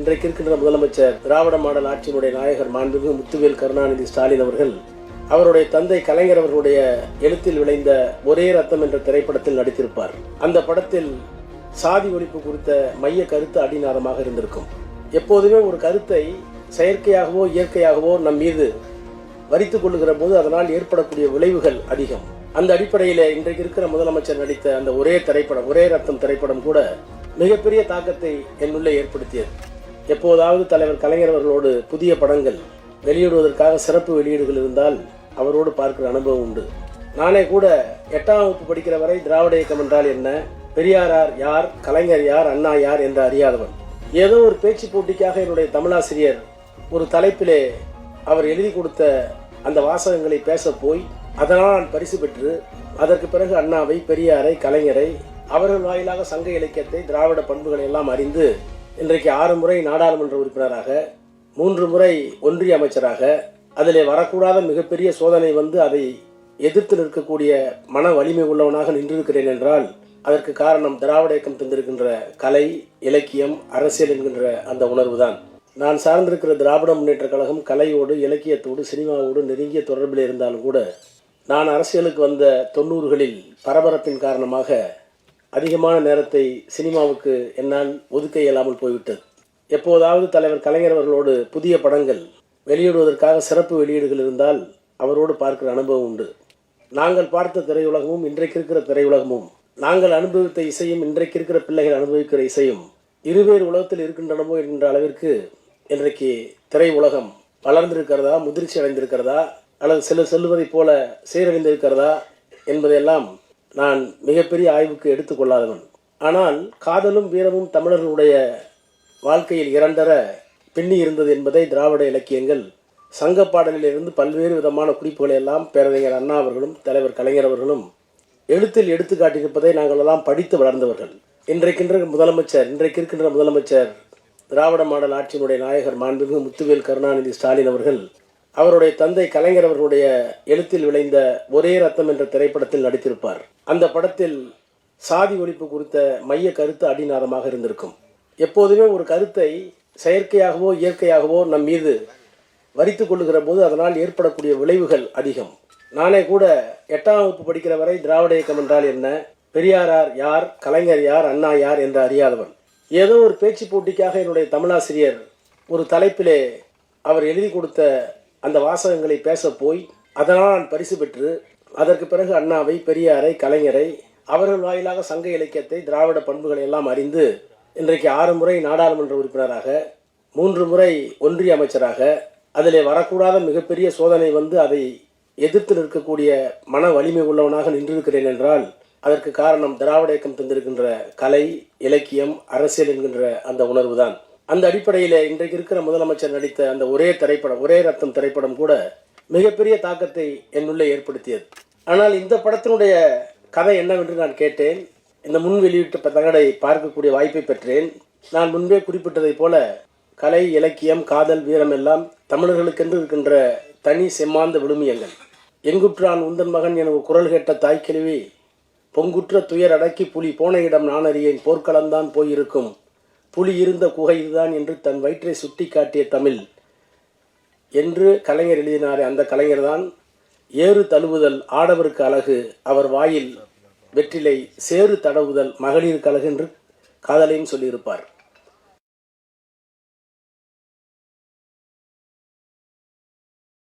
இன்றைக்கு இருக்கின்ற முதலமைச்சர் திராவிட மாடல் ஆட்சியினுடைய நாயகர் மாண்புமிகு முத்துவேல் கருணாநிதி ஸ்டாலின் அவர்கள் அவருடைய தந்தை கலைஞர் அவர்களுடைய எழுத்தில் விளைந்த ஒரே ரத்தம் என்ற திரைப்படத்தில் நடித்திருப்பார். அந்த படத்தில் சாதி ஒழிப்பு குறித்த மைய கருத்து அடிநாதமாக இருந்திருக்கும். எப்போதுமே ஒரு கருத்தை செயற்கையாகவோ இயற்கையாகவோ நம் மீது வரித்துக் கொள்ளுகிற போது அதனால் ஏற்படக்கூடிய விளைவுகள் அதிகம். அந்த அடிப்படையில் இன்றைக்கு இருக்கிற முதலமைச்சர் நடித்த அந்த ஒரே திரைப்படம் ஒரே ரத்தம் திரைப்படம் கூட மிகப்பெரிய தாக்கத்தை என்னுள்ளே ஏற்படுத்தியது. எப்போதாவது தலைவர் கலைஞர் அவர்களோடு புதிய படங்கள் வெளியிடுவதற்காக சிறப்பு வெளியீடுகள் இருந்தால் அவரோடு பார்க்கிற அனுபவம் உண்டு. நானே கூட எட்டாம் வகுப்பு படிக்கிற வரை திராவிட இயக்கம் என்றால் என்ன? பெரியாரார் யார்? கலைஞர் யார்? அண்ணா யார்? என்று அறியாதவன். ஏதோ ஒரு பேச்சு போட்டிக்காக என்னுடைய தமிழாசிரியர் ஒரு தலைப்பிலே அவர் எழுதி கொடுத்த அந்த வாசகங்களை பேச போய் அதனால் நான் பரிசு பெற்று அதற்கு பிறகு அண்ணாவை பெரியாரை கலைஞரை அவர்கள் வாயிலாக சங்க இலக்கியத்தை திராவிட பண்புகளை எல்லாம் அறிந்து இன்றைக்கு ஆறு முறை நாடாளுமன்ற உறுப்பினராக மூன்று முறை ஒன்றிய அமைச்சராக அதிலே வரக்கூடாத மிகப்பெரிய சோதனை வந்து அதை எதிர்த்து நிற்கக்கூடிய மன வலிமை உள்ளவனாக நின்றிருக்கிறேன் என்றால் அதற்கு காரணம் திராவிட இயக்கம் தந்திருக்கின்ற கலை இலக்கியம் அரசியல் என்கின்ற அந்த உணர்வுதான். நான் சார்ந்திருக்கிற திராவிட முன்னேற்ற கழகம் கலையோடு இலக்கியத்தோடு சினிமாவோடு நெருங்கிய தொடர்பில் இருந்தாலும் கூட நான் அரசியலுக்கு வந்த தொண்ணூறுகளில் பரபரப்பின் காரணமாக அதிகமான நேரத்தை சினிமாவுக்கு என்னால் ஒதுக்க இயலாமல் போய்விட்டது. எப்போதாவது தலைவர் கலைஞர் அவர்களோடு புதிய படங்கள் வெளியிடுவதற்காக சிறப்பு வெளியீடுகள் இருந்தால் அவரோடு பார்க்கிற அனுபவம் உண்டு. நாங்கள் பார்த்த திரையுலகமும் இன்றைக்கு இருக்கிற திரையுலகமும் நாங்கள் அனுபவித்த இசையும் இன்றைக்கு இருக்கிற பிள்ளைகள் அனுபவிக்கிற இசையும் இருவேறு உலகத்தில் இருக்கின்றனமோ என்கின்ற அளவிற்கு இன்றைக்கு திரை உலகம் வளர்ந்திருக்கிறதா முதிர்ச்சி அடைந்திருக்கிறதா அல்லது செல்லு செல்வதைப் போல சீரழிந்திருக்கிறதா என்பதையெல்லாம் நான் மிகப்பெரிய ஆய்வுக்கு எடுத்துக்கொள்ளாதவன். ஆனால் காதலும் வீரமும் தமிழர்களுடைய வாழ்க்கையில் இரண்டர பின்னி இருந்தது என்பதை திராவிட இலக்கியங்கள் சங்க பாடலிலிருந்து பல்வேறு விதமான குறிப்புகளை எல்லாம் பேரறிஞர் அண்ணா அவர்களும் தலைவர் கலைஞர் அவர்களும் எழுத்தில் எடுத்து காட்டியிருப்பதை நாங்கள் எல்லாம் படித்து வளர்ந்தவர்கள். இன்றைக்கின்ற முதலமைச்சர் இன்றைக்கு இருக்கின்ற முதலமைச்சர் திராவிட மாடல் ஆட்சியினுடைய நாயகர் மாண்புமிகு முத்துவேல் கருணாநிதி ஸ்டாலின் அவர்கள் அவருடைய தந்தை கலைஞர் அவர்களுடைய எழுத்தில் விளைந்த ஒரே ரத்தம் என்ற திரைப்படத்தில் நடித்திருப்பார். அந்த படத்தில் சாதி ஒழிப்பு குறித்த மைய கருத்து அடிநாதமாக இருந்திருக்கும். எப்போதுமே ஒரு கருத்தை செயற்கையாகவோ இயற்கையாகவோ நம் மீது வரித்து கொள்ளுகிற போது அதனால் ஏற்படக்கூடிய விளைவுகள் அதிகம். நானே கூட எட்டாம் வகுப்பு படிக்கிற வரை திராவிட இயக்கம் என்றால் என்ன? பெரியாரார் யார் கலைஞர் யார் அண்ணா யார் என்று அறியாதவன். ஏதோ ஒரு பேச்சு போட்டிக்காக என்னுடைய தமிழாசிரியர் ஒரு தலைப்பிலே அவர் எழுதி கொடுத்த அந்த வாசகங்களை பேச போய் அதனால் நான் பரிசு பெற்று அதற்கு பிறகு அண்ணாவை பெரியாரை கலைஞரை அவர்கள் வாயிலாக சங்க இலக்கியத்தை திராவிட பண்புகளை எல்லாம் அறிந்து இன்றைக்கு ஆறு முறை நாடாளுமன்ற உறுப்பினராக மூன்று முறை ஒன்றிய அமைச்சராக அதிலே வரக்கூடாத மிகப்பெரிய சோதனை வந்து அதை எதிர்த்து நிற்கக்கூடிய மன வலிமை உள்ளவனாக நின்றிருக்கிறேன் என்றால் அதற்கு காரணம் திராவிட இயக்கம் தந்திருக்கின்ற கலை இலக்கியம் அரசியல் என்கின்ற அந்த உணர்வுதான். அந்த அடிப்படையில் இன்றைக்கு இருக்கிற முதலமைச்சர் நடித்த அந்த ஒரே திரைப்படம் ஒரே ரத்தம் திரைப்படம் கூட மிகப்பெரிய தாக்கத்தை என்னுள்ளே ஏற்படுத்தியது. ஆனால் இந்த படத்தினுடைய கதை என்னவென்று நான் கேட்டேன். இந்த முன் வெளியிட்ட தகடை பார்க்கக்கூடிய வாய்ப்பை பெற்றேன். நான் முன்பே குறிப்பிட்டதைப் போல கலை இலக்கியம் காதல் வீரம் எல்லாம் தமிழர்களுக்கென்று இருக்கின்ற தனி செம்மாந்த விழுமியங்கள். எங்குற்றான் உந்தன் மகன் எனக்கு குரல் கேட்ட தாய்க்கிழவி பொங்குற்ற துயர் அடக்கி புலி போன இடம் நான் அறியேன் போர்க்களம்தான் போயிருக்கும். புலி இருந்த குகை இதுதான் என்று தன் வயிற்றை சுட்டி காட்டிய தமிழ். என்று கலைஞர் எழுதினாரே அந்த கலைஞர்தான் ஏறு தழுவுதல் ஆடவருக்கு அழகு அவர் வாயில் வெற்றிலை சேறு தடவுதல் மகளிருக்கு அழகு என்று காதலையும் சொல்லியிருப்பார்.